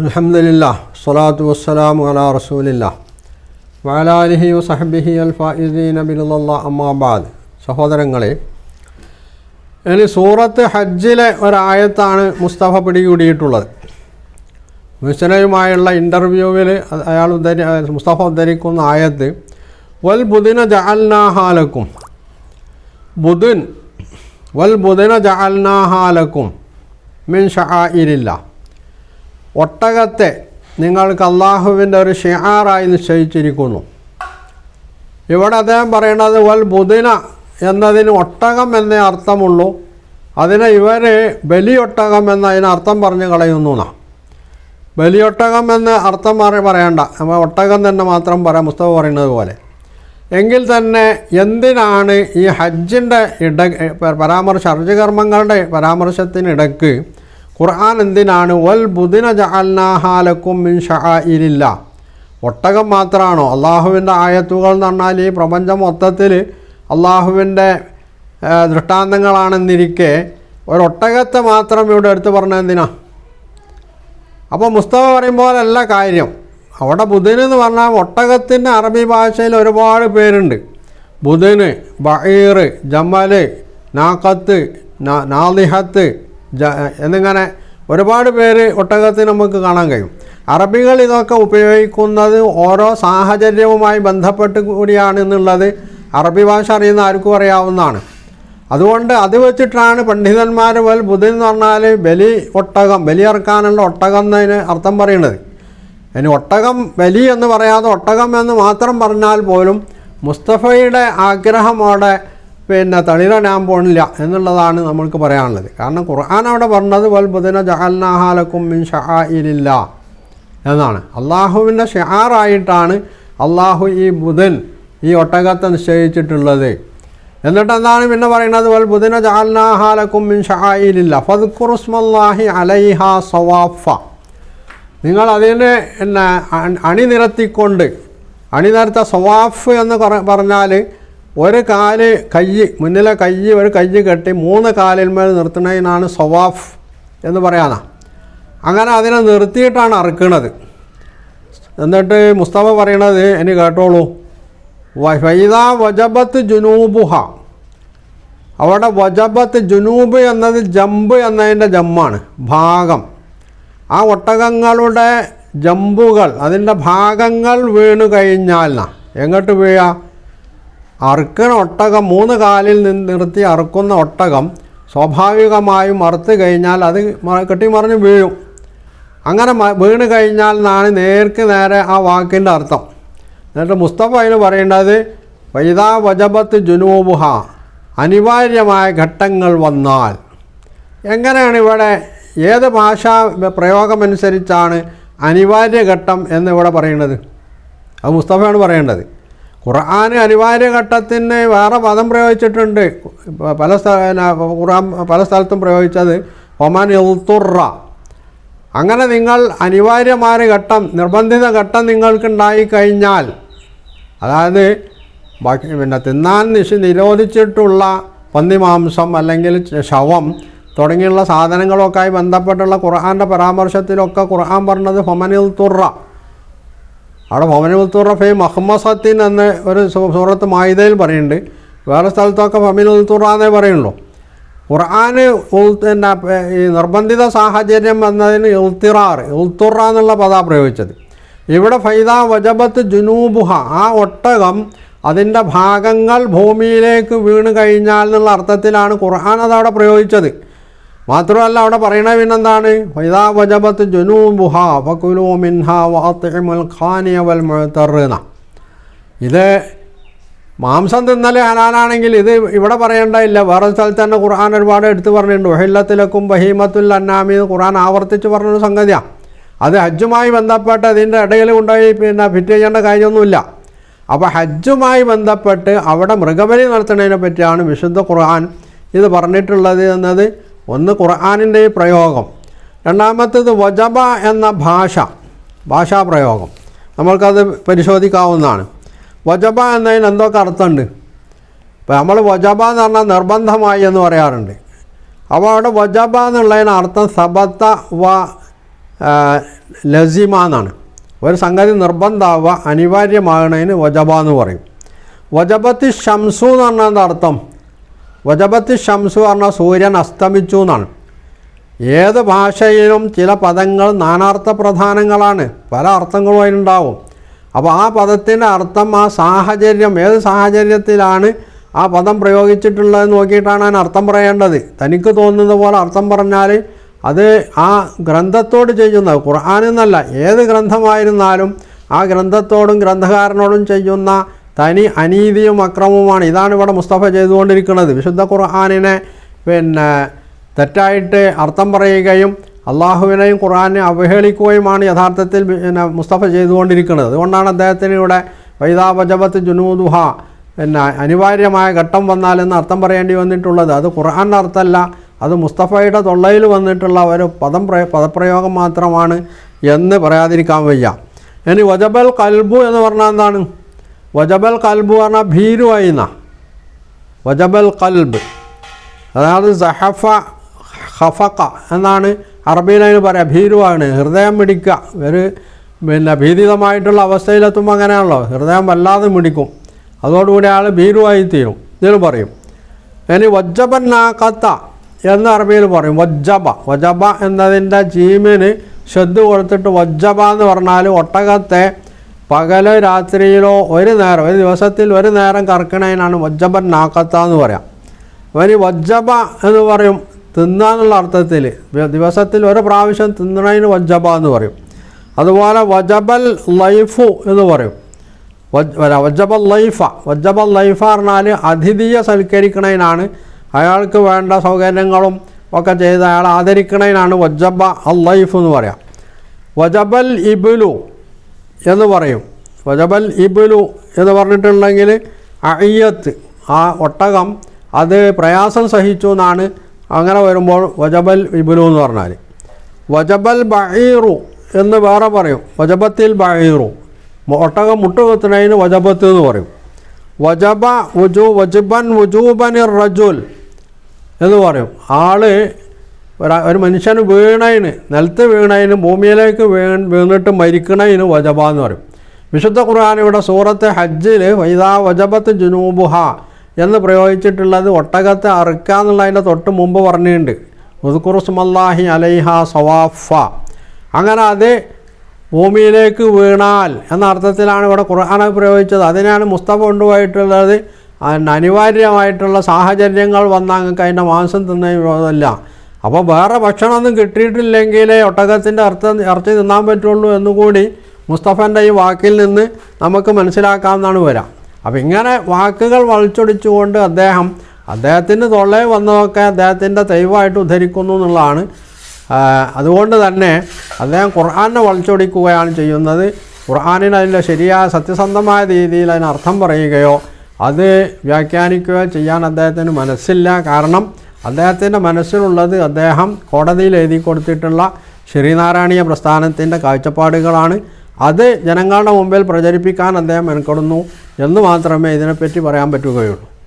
അലഹമില്ല സ്വലാത്തു വസ്സലാമു അലാ റസൂലില്ല. വലാലിഹി വസഹബിഹി അൽ ഫായിദീൻ ബിലുള്ള അമ്മാബാദ് സഹോദരങ്ങളെ ഇനി സൂറത്ത് ഹജ്ജിലെ ഒരായത്താണ് മുസ്തഫ പിടികൂടിയിട്ടുള്ളത്. മിഷനയുമായുള്ള ഇന്റർവ്യൂവിൽ അയാൾ ഉദ്ധരി മുസ്തഫ ഉദ്ധരിക്കുന്ന ആയത്ത് വൽ ബുദിന ജഅൽനാഹാലക്കും ബുദിൻ വൽ ബുദിന ജഅൽനാഹാലക്കും മിൻ ഷആഇരില്ല ഒട്ടകത്തെ നിങ്ങൾക്ക് അള്ളാഹുവിന്റെ ഒരു ഷിഹാറായി നിശ്ചയിച്ചിരിക്കുന്നു. ഇവിടെ അദ്ദേഹം പറയുന്നത് വൽ ബുദിന എന്നതിന് ഒട്ടകം എന്നേ അർത്ഥമുള്ളൂ. അതിനെ ഇവർ ബലിയൊട്ടകം എന്നതിന് അർത്ഥം പറഞ്ഞു കളയുന്നു എന്നാ ബലിയൊട്ടകം എന്ന് അർത്ഥം മാറി പറയണ്ട. നമ്മൾ ഒട്ടകം തന്നെ മാത്രം പറയാം മുസ്തഫ പറയുന്നത് പോലെ. എങ്കിൽ തന്നെ എന്തിനാണ് ഈ ഹജ്ജിന്റെ ഇട പരാമർശ ഹജ്ജ് കർമ്മങ്ങളുടെ പരാമർശത്തിനിടക്ക് ഖുർആൻ എന്തിനാണ്? വൽ ബുദിന ജഅൽനാഹാലക്കും മിൻ ഒട്ടകം മാത്രമാണോ അള്ളാഹുവിന്റെ ആയത്തുകൾ എന്ന് പറഞ്ഞാൽ ഈ പ്രപഞ്ചം മൊത്തത്തിൽ അള്ളാഹുവിന്റെ ദൃഷ്ടാന്തങ്ങളാണെന്നിരിക്കെ ഒരൊട്ടകത്തെ മാത്രം ഇവിടെ എടുത്തു പറഞ്ഞ എന്തിനാ? അപ്പോൾ മുസ്തഫ പറയുമ്പോലല്ല കാര്യം. അവിടെ ബുധന് എന്ന് പറഞ്ഞാൽ ഒട്ടകത്തിന്റെ അറബി ഭാഷയിൽ ഒരുപാട് പേരുണ്ട്. ബുധന് ബഹീർ ജമൽ നാക്കത്ത് നാലിഹത്ത് ജ എന്നിങ്ങനെ ഒരുപാട് പേര് ഒട്ടകത്തിൽ നമുക്ക് കാണാൻ കഴിയും. അറബികൾ ഇതൊക്കെ ഉപയോഗിക്കുന്നത് ഓരോ സാഹചര്യവുമായി ബന്ധപ്പെട്ട് കൂടിയാണ് എന്നുള്ളത് അറബി ഭാഷ അറിയുന്ന ആർക്കും അറിയാവുന്നതാണ്. അതുകൊണ്ട് അത് വെച്ചിട്ടാണ് പണ്ഡിതന്മാർ വൽ ബുധൻ എന്ന് പറഞ്ഞാൽ ബലി ഒട്ടകം ബലി ഇറക്കാനുള്ള ഒട്ടകം എന്നതിന് അർത്ഥം പറയുന്നത്. ഇനി ഒട്ടകം ബലി എന്ന് പറയാതെ ഒട്ടകം എന്ന് മാത്രം പറഞ്ഞാൽ പോലും മുസ്തഫയുടെ ആഗ്രഹം അവിടെ പിന്നെ തളിരനാൻ പോണില്ല എന്നുള്ളതാണ് നമ്മൾക്ക് പറയാനുള്ളത്. കാരണം ഖുർആൻ അവിടെ പറഞ്ഞത് വൽ ബുധന ജഹൽനാഹാലക്കും മിൻ ഷഹായിലില്ല എന്നാണ്. അള്ളാഹുവിന്റെ ഷെഹാറായിട്ടാണ് അള്ളാഹു ഈ ബുധൻ ഈ ഒട്ടകത്തെ നിശ്ചയിച്ചിട്ടുള്ളത്. എന്നിട്ട് എന്താണ് പിന്നെ പറയുന്നത്? വൽ ബുധന ജാൽനാഹാലക്കും മിൻ ഷഹായിലില്ല ഫദ്ഖുറുസ്മല്ലാഹി അലൈഹ സവാഫ. നിങ്ങൾ അതിനെ പിന്നെ അണിനിരത്തിക്കൊണ്ട് അണിനിരത്ത സവാഫ് എന്ന് പറഞ്ഞാൽ ഒരു കാൽ കൈ മുന്നിലെ കൈ ഒരു കൈ കെട്ടി മൂന്ന് കാലിന്മേൽ നിർത്തുന്നതിനാണ് സവാഫ് എന്ന് പറയാനാ. അങ്ങനെ അതിനെ നിർത്തിയിട്ടാണ് അറുക്കുന്നത് എന്നിട്ട് മുസ്തഫ പറയണത് ഇനി കേട്ടോളൂ. ഫൈദ വജബത്ത് ജുനൂബുഹ. അവിടെ വജബത്ത് ജുനൂബ് എന്നത് ജമ്പ് എന്നതിന്റെ ജമ്മാണ് ഭാഗം. ആ ഒട്ടകങ്ങളുടെ ജമ്പുകൾ അതിന്റെ ഭാഗങ്ങൾ വീണു കഴിഞ്ഞാൽ എങ്ങോട്ട് വീഴ? അറുക്കുന്ന ഒട്ടകം മൂന്ന് കാലിൽ നിന്ന് നിർത്തി അറുക്കുന്ന ഒട്ടകം സ്വാഭാവികമായും അറുത്ത് കഴിഞ്ഞാൽ അത് കെട്ടിമറിഞ്ഞ് വീഴും. അങ്ങനെ വീണ് കഴിഞ്ഞാൽ എന്നാണ് നേർക്ക് നേരെ ആ വാക്കിന്റെ അർത്ഥം. എന്നിട്ട് മുസ്തഫ അതിന് പറയേണ്ടത് വൈദാ വജബത്ത് ജുനൂബുഹ അനിവാര്യമായ ഘട്ടങ്ങൾ വന്നാൽ. എങ്ങനെയാണ് ഇവിടെ ഏത് ഭാഷാ പ്രയോഗമനുസരിച്ചാണ് അനിവാര്യ ഘട്ടം എന്ന് ഇവിടെ പറയുന്നത് അത് മുസ്തഫയാണ് പറയേണ്ടത്. ഖുർആൻ അനിവാര്യ ഘട്ടത്തിന് വേറെ പദം പ്രയോഗിച്ചിട്ടുണ്ട്. പല സ്ഥല ഖുർആൻ പല സ്ഥലത്തും പ്രയോഗിച്ചത് ഒമാൻ എൽത്തുറ അങ്ങനെ നിങ്ങൾ അനിവാര്യമായ ഘട്ടം നിർബന്ധിത ഘട്ടം നിങ്ങൾക്കുണ്ടായി കഴിഞ്ഞാൽ അതായത് ബാക്കി പിന്നെ തിന്നാൻ നിശ നിരോധിച്ചിട്ടുള്ള പന്നിമാംസം അല്ലെങ്കിൽ ശവം തുടങ്ങിയുള്ള സാധനങ്ങളൊക്കെ ബന്ധപ്പെട്ടുള്ള ഖുർആാന്റെ പരാമർശത്തിലൊക്കെ ഖുർആൻ പറഞ്ഞത് ഹൊമനിൽ തുറ അവിടെ ഹൊമനിൽ തുറ ഫേ മഹമ്മസത്തിൻ എന്ന ഒരു സൂറത്ത് മായുതയിൽ പറയുന്നുണ്ട്. വേറെ സ്ഥലത്തൊക്കെ ഫമിനുൽ തുറ എന്നേ പറയുള്ളൂ. ഖുർആന് പിന്നെ ഈ നിർബന്ധിത സാഹചര്യം എന്നതിന് ഇൽത്തിറാർ ഇൽത്തുറ എന്നുള്ള പദ പ്രയോഗിച്ചത്. ഇവിടെ ഫൈദ വജബത്ത് ജുനൂബുഹ ആ ഒട്ടകം അതിന്റെ ഭാഗങ്ങൾ ഭൂമിയിലേക്ക് വീണ് കഴിഞ്ഞാൽ എന്നുള്ള അർത്ഥത്തിലാണ് ഖുർആൻ അതവിടെ പ്രയോഗിച്ചത്. മാത്രമല്ല അവിടെ പറയണ പിന്നെന്താണ്? ഫൈദ വജബത്ത് ജുനൂബുഹ ഖാനിയ വൽ ഇത് മാംസം തിന്നൽ ഹലാലാണെങ്കിൽ ഇത് ഇവിടെ പറയേണ്ടതില്ല. വേറെ സ്ഥലത്ത് തന്നെ ഖുർആൻ ഒരുപാട് എടുത്തു പറഞ്ഞിട്ടുണ്ട്. ഒഹില്ലത്തിലക്കും ബഹീമത്തുൽ അന്നാമി ഖുർആൻ ആവർത്തിച്ച് പറഞ്ഞൊരു സംഗതിയാണ് അത് ഹജ്ജുമായി ബന്ധപ്പെട്ട് അതിന്റെ ഇടയിൽ കൊണ്ടുപോയി പിന്നെ ഫിറ്റ് ചെയ്യേണ്ട കാര്യമൊന്നുമില്ല. അപ്പോൾ ഹജ്ജുമായി ബന്ധപ്പെട്ട് അവിടെ മൃഗബലി നടത്തുന്നതിനെ പറ്റിയാണ് വിശുദ്ധ ഖുർആൻ ഇത് പറഞ്ഞിട്ടുള്ളത് എന്നത്. ഒന്ന് ഖുർആാനിന്റെ പ്രയോഗം. രണ്ടാമത്തേത് വജബ എന്ന ഭാഷ ഭാഷാപ്രയോഗം നമ്മൾക്കത് പരിശോധിക്കാവുന്നതാണ്. വജബ എന്നതിന് എന്തൊക്കെ അർത്ഥമുണ്ട്? ഇപ്പോൾ നമ്മൾ വജബ എന്ന് പറഞ്ഞാൽ നിർബന്ധമായി എന്ന് പറയാറുണ്ട്. അപ്പോൾ അവിടെ വജബ എന്നുള്ളതിന് അർത്ഥം സബത്ത വ ലസിമ എന്നാണ്. ഒരു സംഗതി നിർബന്ധമാവുക അനിവാര്യമാകണതിന് വജബ എന്ന് പറയും. വജബത്തി ഷംസു എന്ന് പറഞ്ഞാൽ അർത്ഥം വജബത്തി ഷംസു പറഞ്ഞ സൂര്യൻ അസ്തമിച്ചു എന്നാണ് ഏത് ഭാഷയിലും ചില പദങ്ങൾ നാനാർത്ഥ പ്രധാനങ്ങളാണ് പല അർത്ഥങ്ങളും അതിനുണ്ടാവും അപ്പോൾ ആ പദത്തിന്റെ അർത്ഥം ആ സാഹചര്യം ഏത് സാഹചര്യത്തിലാണ് ആ പദം പ്രയോഗിച്ചിട്ടുള്ളത് നോക്കിയിട്ടാണ് അതിന് അർത്ഥം പറയേണ്ടത്. തനിക്ക് തോന്നുന്നത് പോലെ അർത്ഥം പറഞ്ഞാൽ അത് ആ ഗ്രന്ഥത്തോട് ചെയ്യുന്ന ഖുർആാനെന്നല്ല ഏത് ഗ്രന്ഥമായിരുന്നാലും ആ ഗ്രന്ഥത്തോടും ഗ്രന്ഥകാരനോടും ചെയ്യുന്ന തനി അനീതിയും അക്രമവുമാണ്. ഇതാണ് ഇവിടെ മുസ്തഫ ചെയ്തുകൊണ്ടിരിക്കുന്നത്. വിശുദ്ധ ഖുർആാനിനെ പിന്നെ തെറ്റായിട്ട് അർത്ഥം പറയുകയും അള്ളാഹുവിനെയും ഖുർആാനെ അവഹേളിക്കുകയുമാണ് യഥാർത്ഥത്തിൽ പിന്നെ മുസ്തഫ ചെയ്തുകൊണ്ടിരിക്കുന്നത്. അതുകൊണ്ടാണ് അദ്ദേഹത്തിന് ഇവിടെ വൈദാപജപത്ത് ജുനൂദുഹ പിന്നെ അനിവാര്യമായ ഘട്ടം വന്നാലെന്ന് അർത്ഥം പറയേണ്ടി വന്നിട്ടുള്ളത്. അത് ഖുർആാന്റെ അർത്ഥമല്ല അത് മുസ്തഫയുടെ തൊള്ളയിൽ വന്നിട്ടുള്ള ഒരു പദം പ്രയ പദപ്രയോഗം മാത്രമാണ് എന്ന് പറയാതിരിക്കാൻ വയ്യ. ഇനി വജബൽ കൽബു എന്ന് പറഞ്ഞാൽ എന്താണ്? വജബൽ കൽബ് പറഞ്ഞാൽ ഭീരുവായി എന്നാ വജബൽ കൽബ്. അതായത് സഹഫ ഹഫക്ക എന്നാണ് അറബിയിൽ അതിന് പറയാം. ഭീരുവാണ്. ഹൃദയം മിടിക്കുക ഒരു പിന്നെ ഭീതിതമായിട്ടുള്ള അവസ്ഥയിലെത്തുമ്പോൾ അങ്ങനെയാണല്ലോ. ഹൃദയം വല്ലാതെ മിടിക്കും. അതോടുകൂടി ആൾ ഭീരുവായി തീരും. ഇതിന് പറയും. ഇനി വജ്ജബൻ നാക്കത്ത എന്ന് അറബിയിൽ പറയും. വജ്ജബ. വജബ എന്നതിന്റെ ജീമിന് ശ്രദ്ധ കൊടുത്തിട്ട് വജ്ജബ എന്ന് പറഞ്ഞാൽ ഒട്ടകത്തെ പകൽ രാത്രിയിലോ ഒരു നേരം ഒരു ദിവസത്തിൽ ഒരു നേരം കറക്കണതിനാണ് വജ്ജബൻ നാക്കത്ത എന്ന് പറയാം. അവന് വജ്ജബ എന്ന് പറയും തിന്നാന്നുള്ള അർത്ഥത്തിൽ. ദിവസത്തിൽ ഒരു പ്രാവശ്യം തിന്നണതിന് വജ്ജബ എന്ന് പറയും. അതുപോലെ വജബൽ ലൈഫു എന്ന് പറയും. വജ് വര- വജ്ജബൽ ലൈഫ. വജ്ജബൽ ലൈഫ പറഞ്ഞാൽ അതിഥിയെ സൽക്കരിക്കണതിനാണ് അയാൾക്ക് വേണ്ട സൗകര്യങ്ങളും ഒക്കെ ചെയ്ത് അയാൾ ആദരിക്കണതിനാണ് വജ്ജബ അൽ ലൈഫ് എന്ന് പറയാം. വജബൽ ഇബുലു എന്ന് പറയും. ഫജബൽ ഇബുലു എന്ന് പറഞ്ഞിട്ടുണ്ടെങ്കിൽ അയ്യത്ത് ആ ഒട്ടകം അത് പ്രയാസം സഹിച്ചു എന്നാണ് അങ്ങനെ വരുമ്പോൾ വജബൽ ഇബുലു എന്ന് പറഞ്ഞാൽ വജബൽ ബഹീറു എന്ന് വേറെ പറയും. വജബത്തിൽ ബഹീറു ഒട്ടകം മുട്ടുകുത്തുന്നതിന് വജബത്ത് എന്ന് പറയും. വജബ വജു വജുബൻ വുജൂബനി റജുൽ എന്ന് പറയും. ആൾ ഒരു- മനുഷ്യന് വീണതിന് നിലത്ത് വീണതിന് ഭൂമിയിലേക്ക് വീ വീണിട്ട് മരിക്കണതിന് വജബ എന്ന് പറയും. വിശുദ്ധ ഖുർആൻ ഇവിടെ സൂറത്ത് ഹജ്ജിൽ വൈദാ വജബത്ത് ജുനൂബുഹ എന്ന് പ്രയോഗിച്ചിട്ടുള്ളത് ഒട്ടകത്തെ അറുക്കുക എന്നുള്ളതിന്റെ തൊട്ട് മുമ്പ് പറഞ്ഞിട്ടുണ്ട്. ഉദ്ഖുറുസ്മല്ലാഹി അലൈഹ സവാഫ. അങ്ങനെ അത് ഭൂമിയിലേക്ക് വീണാൽ എന്ന അർത്ഥത്തിലാണ് ഇവിടെ ഖുർആാനെ പ്രയോഗിച്ചത്. അതിനാണ് മുസ്തഫ കൊണ്ടുപോയിട്ടുള്ളത്. അനിവാര്യമായിട്ടുള്ള സാഹചര്യങ്ങൾ വന്നാൽ നിങ്ങൾക്ക് അതിന്റെ മാംസം തിന്നതല്ല അപ്പോൾ വേറെ ഭക്ഷണമൊന്നും കിട്ടിയിട്ടില്ലെങ്കിൽ ഒട്ടകത്തിന്റെ അർത്ഥം ഇറച്ചി തിന്നാൻ പറ്റുള്ളൂ എന്നുകൂടി മുസ്തഫന്റെ ഈ വാക്കിൽ നിന്ന് നമുക്ക് മനസ്സിലാക്കാമെന്നാണ് വരാം അപ്പം ഇങ്ങനെ വാക്കുകൾ വളച്ചൊടിച്ചുകൊണ്ട് അദ്ദേഹം അദ്ദേഹത്തിന്റെ തൊള്ളേ വന്നതൊക്കെ അദ്ദേഹത്തിന്റെ ദൈവമായിട്ട് ഉദ്ധരിക്കുന്നു എന്നുള്ളതാണ്. അതുകൊണ്ട് തന്നെ അദ്ദേഹം ഖുർആാനെ വളച്ചൊടിക്കുകയാണ് ചെയ്യുന്നത്. ഖുർആാനിന് അതിന്റെ ശരിയായ സത്യസന്ധമായ രീതിയിൽ അതിന് അർത്ഥം പറയുകയോ അത് വ്യാഖ്യാനിക്കുകയോ ചെയ്യാൻ അദ്ദേഹത്തിന് മനസ്സില്ല. കാരണം അദ്ദേഹത്തിന്റെ മനസ്സിലുള്ളത് അദ്ദേഹം കോടതിയിൽ എഴുതി കൊടുത്തിട്ടുള്ള ശ്രീനാരായണീയ പ്രസ്ഥാനത്തിന്റെ കാഴ്ചപ്പാടുകളാണ്. അത് ജനങ്ങളുടെ മുമ്പിൽ പ്രചരിപ്പിക്കാൻ അദ്ദേഹം മെനക്കെടുന്നു എന്ന് മാത്രമേ ഇതിനെപ്പറ്റി പറയാൻ പറ്റുകയുള്ളൂ.